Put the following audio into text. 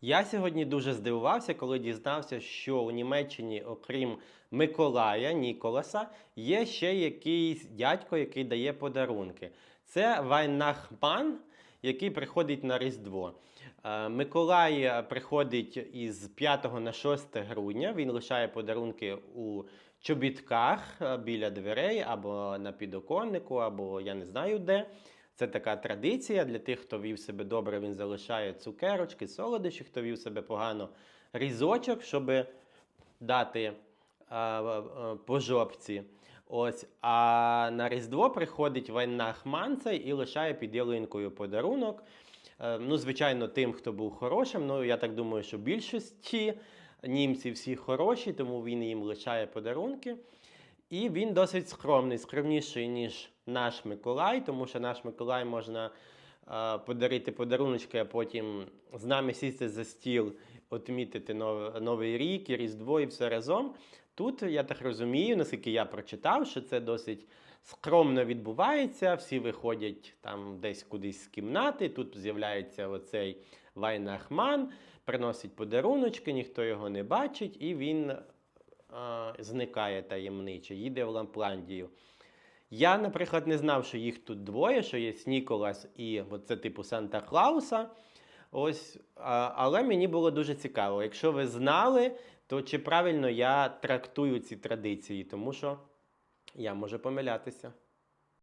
Я сьогодні дуже здивувався, коли дізнався, що у Німеччині, окрім Миколая Ніколаса, є ще якийсь дядько, який дає подарунки. Це Вайнахман, який приходить на Різдво. Е, Миколай е, приходить із 5 на 6 грудня. Він лишає подарунки у чобітках е, біля дверей або на підоконнику, або я не знаю де. Це така традиція для тих, хто вів себе добре, він залишає цукерочки, солодощі, хто вів себе погано, різочок, щоб дати е, е, по жопці. Ось, а на Різдво приходить Вайнахман цей і лишає під ялинкою подарунок. Е, Ну, звичайно, тим, хто був хорошим. Ну, я так думаю, що більшості німці всі хороші, тому він їм лишає подарунки. І він досить скромний, скромніший, ніж наш Миколай, тому що наш Миколай можна е, подарити подаруночки, а потім з нами сісти за стіл, отмітити нов, Новий рік, і Різдво і все разом. Тут, я так розумію, наскільки я прочитав, що це досить скромно відбувається. Всі виходять там десь кудись з кімнати. Тут з'являється оцей Вайнахман, приносить подаруночки, ніхто його не бачить, і він а, зникає таємниче, їде в Лампландію. Я, наприклад, не знав, що їх тут двоє, що є Ніколас і це типу Санта Клауса. Ось, а, але мені було дуже цікаво. Якщо ви знали, то чи правильно я трактую ці традиції, тому що я можу помилятися.